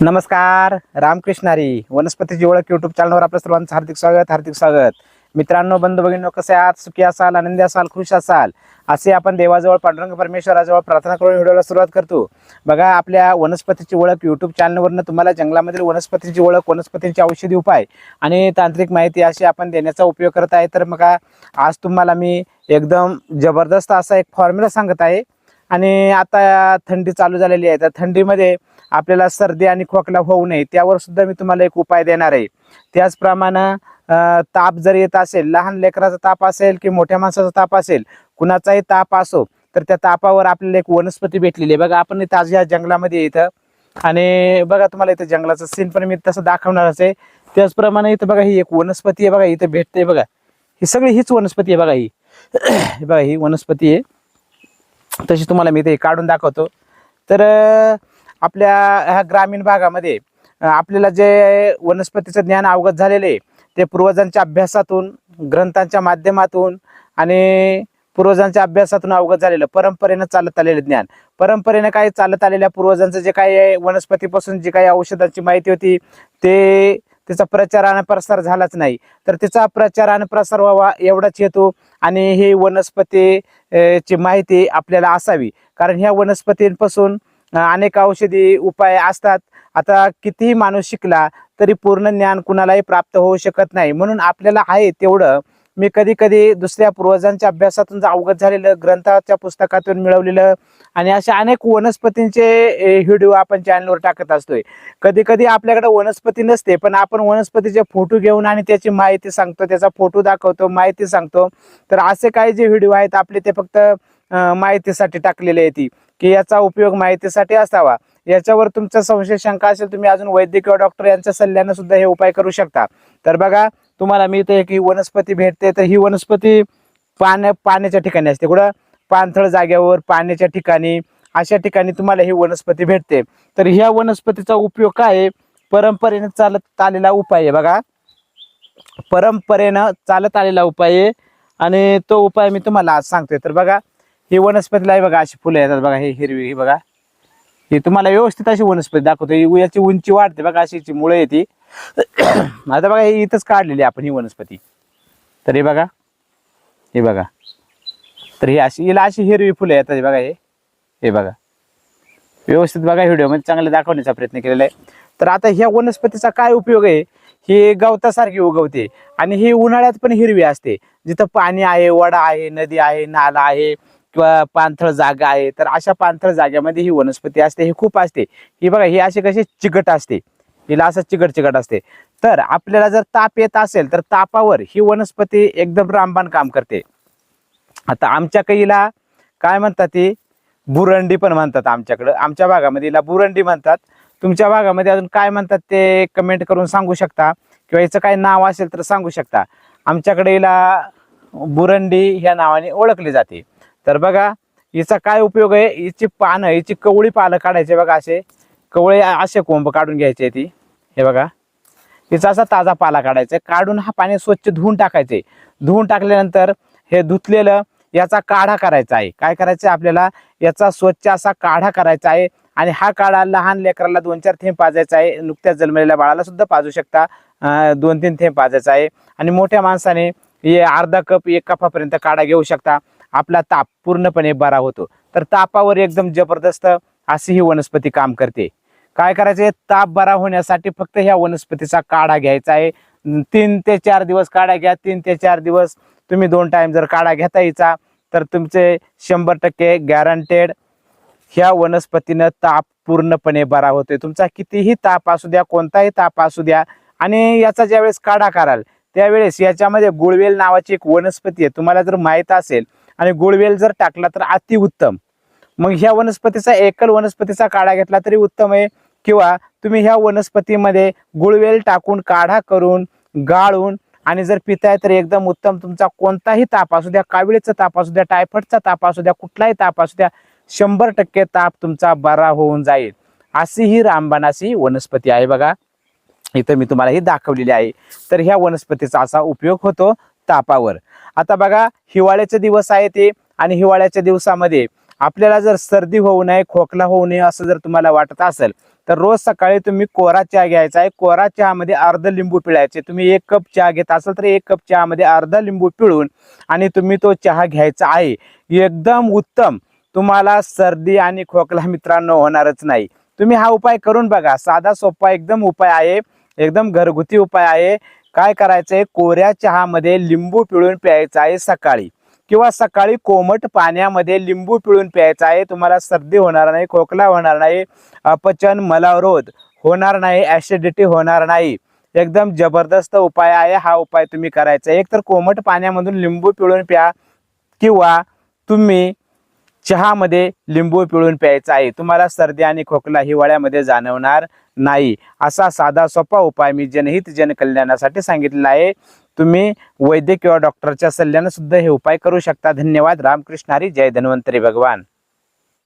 नमस्कार रामकृष्णारी वनस्पतीची ओळख युट्यूब चॅनलवर आपल्या सर्वांचं हार्दिक स्वागत हार्दिक स्वागत. मित्रांनो बंधू भगिनींनो कसे आहात? सुखी असाल आनंदी असाल खुश असाल? असे आपण देवाजवळ पांडुरंग परमेश्वराजवळ प्रार्थना करून व्हिडिओला सुरुवात करतो. बघा आपल्या वनस्पतीची ओळख यूट्यूब चॅनलवरनं तुम्हाला जंगलामधील वनस्पतीची ओळख वनस्पतींची औषधी उपाय आणि तांत्रिक माहिती अशी आपण देण्याचा उपयोग करत आहे. तर मग आज तुम्हाला मी एकदम जबरदस्त असा एक फॉर्म्युला सांगत आहे. आणि आता थंडी चालू झालेली आहे. तर थंडीमध्ये आपल्याला सर्दी आणि खोकला होऊ नये. त्यावर सुद्धा मी तुम्हाला एक उपाय देणार आहे. त्याचप्रमाणे ताप जर येत असेल लहान लेकराचा ताप असेल की मोठ्या माणसाचा ताप असेल कुणाचाही ताप असो तर त्या तापावर आपल्याला एक वनस्पती भेटलेली आहे. बघा आपण इथं आज या जंगलामध्ये इथं. आणि बघा तुम्हाला इथं जंगलाचं सीन पण मी तसं दाखवणारच आहे. त्याचप्रमाणे इथं बघा ही एक वनस्पती आहे बघा. इथं भेटते बघा. ही सगळी हीच वनस्पती आहे बघा ही. बघा ही वनस्पती आहे. तशी तुम्हाला मी ते काढून दाखवतो. तर आपल्या ह्या ग्रामीण भागामध्ये आपल्याला जे वनस्पतीचं ज्ञान अवगत झालेले आहे, ते पूर्वजांच्या अभ्यासातून ग्रंथांच्या माध्यमातून आणि पूर्वजांच्या अभ्यासातून अवगत झालेलं परंपरेनं चालत आलेलं ज्ञान. परंपरेनं काही चालत आलेल्या पूर्वजांचं जे काही वनस्पतीपासून जी काही औषधांची माहिती होती ते तिचा प्रचार आणि प्रसार झालाच नाही. तर तिचा प्रचार आणि प्रसार व्हावा एवढाच हेतू आणि ही वनस्पती ची माहिती आपल्याला असावी. कारण ह्या वनस्पतींपासून अनेक औषधी उपाय असतात. आता कितीही माणूस शिकला तरी पूर्ण ज्ञान कुणालाही प्राप्त होऊ शकत नाही. म्हणून आपल्याला आहे तेवढं मी कधी कधी दुसऱ्या पूर्वजांच्या अभ्यासातून अवगत झालेलं ग्रंथाच्या पुस्तकातून मिळवलेलं आणि अशा अनेक वनस्पतींचे व्हिडिओ आपण चॅनलवर टाकत असतोय. कधी कधी आपल्याकडे वनस्पती नसते पण आपण वनस्पतीचे फोटो घेऊन आणि त्याची माहिती सांगतो त्याचा फोटो दाखवतो माहिती सांगतो. तर असे काही जे व्हिडिओ आहेत आपले ते फक्त माहितीसाठी टाकलेले आहेत ती. की याचा उपयोग माहितीसाठी असावा. याच्यावर तुमचा संशय शंका असेल तुम्ही अजून वैद्य किंवा डॉक्टर यांच्या सल्ल्यानं सुद्धा हे उपाय करू शकता. तर बघा तुम्हाला मी इथे एक ही वनस्पती भेटते तर ही वनस्पती पाण्या पाण्याच्या ठिकाणी असते. कुठं? पाणथळ जाग्यावर पाण्याच्या ठिकाणी. अशा ठिकाणी तुम्हाला ही वनस्पती भेटते. तर ह्या वनस्पतीचा उपयोग काय आहे? परंपरेनं चालत आलेला उपाय आहे बघा. परंपरेनं चालत आलेला उपाय आहे. आणि तो उपाय मी तुम्हाला आज सांगतोय. तर बघा ही वनस्पतीला आहे बघा अशी फुलं येतात बघा हे हिरवी ही बघा. ही तुम्हाला व्यवस्थित अशी वनस्पती दाखवतो याची उंची वाढते बघा अशी मुळे येते आता बघा हे इथंच काढलेली आपण ही वनस्पती. तर हे बघा हे बघा. तर ही अशी हिला अशी हिरवी फुलं येतात हे बघा हे. हे बघा. व्यवस्थित बघा व्हिडिओमध्ये चांगलं दाखवण्याचा प्रयत्न केलेला आहे. तर आता ह्या वनस्पतीचा काय उपयोग आहे? ही गवतासारखी उगवते आणि ही उन्हाळ्यात पण हिरवी असते. जिथं पाणी आहे वडा आहे नदी आहे नाला आहे किंवा पाणथळ जागा आहे तर अशा पाणथळ जागेमध्ये ही वनस्पती असते ही खूप असते. ही बघा ही अशी कशी चिकट असते. हिला असं चिकट चिकट असते. तर आपल्याला जर ताप येत असेल तर तापावर ही वनस्पती एकदम रामबाण काम करते. आता आमच्या कैला काय म्हणतात ती? बुरंडी पण म्हणतात आमच्याकडं. आमच्या भागामध्ये हिला बुरंडी म्हणतात. तुमच्या भागामध्ये अजून काय म्हणतात ते कमेंट करून सांगू शकता? किंवा याचं काय नाव असेल तर सांगू शकता. आमच्याकडे हिला बुरंडी ह्या नावाने ओळखली जाते. तर बघा हिचा काय उपयोग आहे? हिची पानं हिची कवळी पानं काढायचे बघा असे. कवळे असे कोंब काढून घ्यायचे ती. हे बघा. तिचा असा ताजा पाला काढायचा. काढून हा पाणी स्वच्छ धुवून टाकायचे. धुवून टाकल्यानंतर हे धुतलेलं याचा काढा करायचा आहे. काय करायचं आहे आपल्याला? याचा स्वच्छ असा काढा करायचा आहे. आणि हा काढा लहान लेकराला दोन चार थेंब पाजायचा आहे. नुकत्याच जन्मलेल्या बाळाला सुद्धा पाजू शकता. दोन तीन थेंब पाजायचा आहे. आणि मोठ्या माणसाने हे अर्धा कप एक कपापर्यंत काढा घेऊ शकता. आपला ताप पूर्णपणे बरा होतो. तर तापावर एकदम जबरदस्त अशी ही वनस्पती काम करते. काय करायचे ताप बरा होण्यासाठी फक्त ह्या वनस्पतीचा काढा घ्यायचा आहे. तीन ते चार दिवस काढा घ्या. तीन ते चार दिवस तुम्ही दोन टाइम जर काढा घेता यायचा तर तुमचे शंभर टक्के गॅरंटेड ह्या वनस्पतीनं ताप पूर्णपणे बरा होतोय. तुमचा कितीही ताप असू द्या कोणताही ताप असू द्या आणि याचा ज्यावेळेस काढा कराल त्यावेळेस याच्यामध्ये गुळवेल नावाची एक वनस्पती आहे. तुम्हाला जर माहीत असेल आणि गुळवेल जर टाकला तर अतिउत्तम. मग ह्या वनस्पतीचा एकल वनस्पतीचा काढा घेतला तरी उत्तम आहे. किंवा तुम्ही ह्या वनस्पतीमध्ये गुळवेल टाकून काढा करून गाळून आणि जर पिताय तर एकदम उत्तम. तुमचा कोणताही ताप असू द्या काविळीचा ताप असू द्या टायफॉइडचा ताप असू द्या कुठलाही ताप असू द्या शंभर टक्के ताप तुमचा बरा होऊन जाईल. अशी ही रामबाणाची वनस्पती आहे बघा. इथं मी तुम्हाला ही दाखवलेली आहे. तर ह्या वनस्पतीचा असा उपयोग होतो तापावर. आता बघा हिवाळ्याचे दिवस आहे ते आणि हिवाळ्याच्या दिवसामध्ये आपल्याला जर सर्दी होऊ नये खोकला होऊ नये असं जर तुम्हाला वाटत असेल तर रोज सकाळी तुम्ही कोरा चहा घ्यायचा आहे. कोरा चहामध्ये अर्ध लिंबू पिळायचे. तुम्ही एक कप चहा घेत असाल तर एक कप चहामध्ये अर्धा लिंबू पिळून आणि तुम्ही तो चहा घ्यायचा आहे. एकदम उत्तम. तुम्हाला सर्दी आणि खोकला मित्रांनो होणारच नाही. तुम्ही हा उपाय करून बघा. साधा सोपा एकदम उपाय आहे. एकदम घरगुती उपाय आहे. काय करायचंय? कोऱ्या चहामध्ये लिंबू पिळून प्यायचा आहे सकाळी. किंवा सकाळी कोमट पाण्यामध्ये लिंबू पिळून प्यायचा आहे तुम्हाला सर्दी होणार नाही खोकला होणार नाही अपचन मलावरोध होणार नाही ॲसिडिटी होणार नाही. एकदम जबरदस्त उपाय आहे हा उपाय तुम्ही करायचा एक तर कोमट पाण्यामधून लिंबू पिळून प्या किंवा तुम्ही चहामध्ये लिंबू पिळून प्यायचा आहे. तुम्हाला सर्दी आणि खोकला हिवाळ्यामध्ये जाणवणार नाही. असा साधा सोपा उपाय मी जनहित जनकल्याणासाठी सांगितलेला आहे. तुम्ही वैद्य किंवा डॉक्टरच्या सल्ल्यानं सुद्धा हे उपाय करू शकता. धन्यवाद. रामकृष्ण हरी. जय धन्वंतरी भगवान.